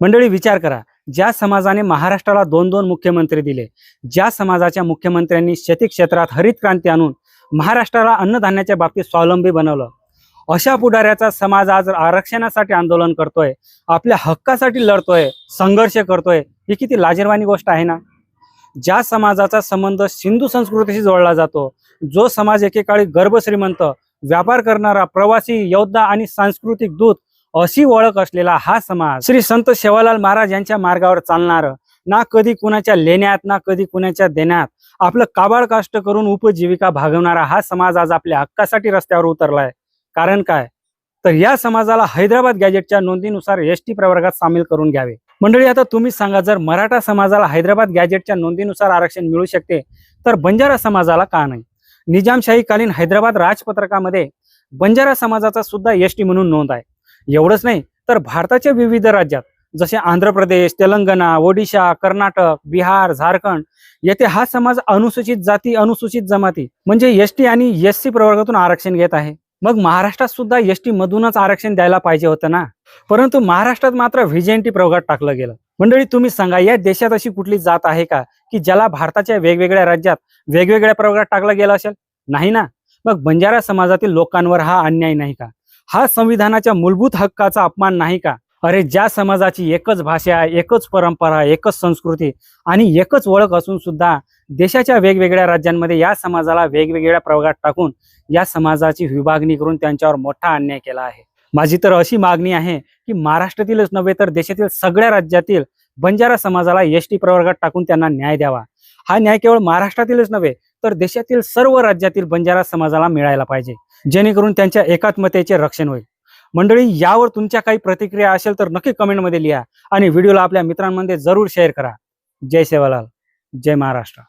मंडळी विचार करा. ज्या समाजाने महाराष्ट्राला दोन दोन मुख्यमंत्री दिले ज्या समाजाच्या मुख्यमंत्र्यांनी शेती क्षेत्रात हरित क्रांती आणून महाराष्ट्राला अन्नधान्याच्या बाबतीत स्वावलंबी बनवलं. अशा पुढाऱ्याचा समाज आज आरक्षणासाठी आंदोलन करतोय आपल्या हक्कासाठी लढतोय संघर्ष करतोय ही किती लाजीरवाणी गोष्ट आहे ना? ज्या समाजाचा संबंध सिंधू संस्कृतीशी जोडला जातो जो समाज एकेकाळी गर्भश्रीमंत व्यापार करणारा प्रवासी योद्धा आणि सांस्कृतिक दूत अशी ओळख असलेला हा समाज श्री संत सेवालाल महाराज यांच्या मार्गावर चालणार ना कधी कुणाच्या लेण्यात ना कधी कुणाच्या देण्यात. आपलं काबाड काष्ट करून उपजीविका भागवणारा हा समाज आज आपल्या हक्कासाठी रस्त्यावर उतरलाय. कारण काय? तर या समाजाला हैदराबाद गॅजेटच्या नोंदीनुसार एस टी प्रवर्गात सामील करून घ्यावे. मंडळी आता तुम्ही सांगा जर मराठा समाजाला हैदराबाद गॅजेटच्या नोंदीनुसार आरक्षण मिळू शकते तर बंजारा समाजाला का नाही? निजामशाहीकालीन हैदराबाद राजपत्रकामध्ये बंजारा समाजाचा सुद्धा एस टी म्हणून नोंद आहे. एवढंच नाही तर भारताच्या विविध राज्यात जसे आंध्र प्रदेश तेलंगणा ओडिशा कर्नाटक बिहार झारखंड येथे हा समाज अनुसूचित जाती अनुसूचित जमाती म्हणजे एस टी आणि एस सी प्रवर्गातून आरक्षण घेत आहे. मग महाराष्ट्रात सुद्धा एस टी मधूनच आरक्षण द्यायला पाहिजे होतं ना? परंतु महाराष्ट्रात मात्र व्हीजेएनटी प्रवर्गात टाकलं गेलं. मंडळी तुम्ही सांगा या देशात अशी कुठली जात आहे का की ज्याला भारताच्या वेगवेगळ्या राज्यात वेगवेगळ्या प्रवर्गात टाकलं गेलं असेल? नाही ना? मग बंजारा समाजातील लोकांवर हा अन्याय नाही का? हा संविधानाच्या मूलभूत हक्काचा अपमान नाही का? अरे ज्या समाजाची एकच भाषा एकच परंपरा एकच संस्कृती आणि एकच ओळख असून सुद्धा देशाच्या वेगवेगळ्या राज्यांमध्ये या समाजाला वेगवेगळ्या प्रवर्गात टाकून या समाजाची विभागणी करून त्यांच्यावर मोठा अन्याय केला आहे. माझी तर अशी मागणी आहे की महाराष्ट्रातीलच नव्हे तर देशातील सगळ्या राज्यातील बंजारा समाजाला एस टी प्रवर्गात टाकून त्यांना न्याय द्यावा. हा न्याय केवळ महाराष्ट्रातीलच नव्हे तर देशातील सर्व राज्यातील बंजारा समाजाला मिळायला पाहिजे. जेणेकरून त्यांच्या एकात्मतेचे रक्षण होईल. मंडळी यावर तुमच्या काही प्रतिक्रिया असेल तर नक्की कमेंटमध्ये लिहा आणि व्हिडिओला आपल्या मित्रांमध्ये जरूर शेअर करा. जय सेवालाल. जय महाराष्ट्र.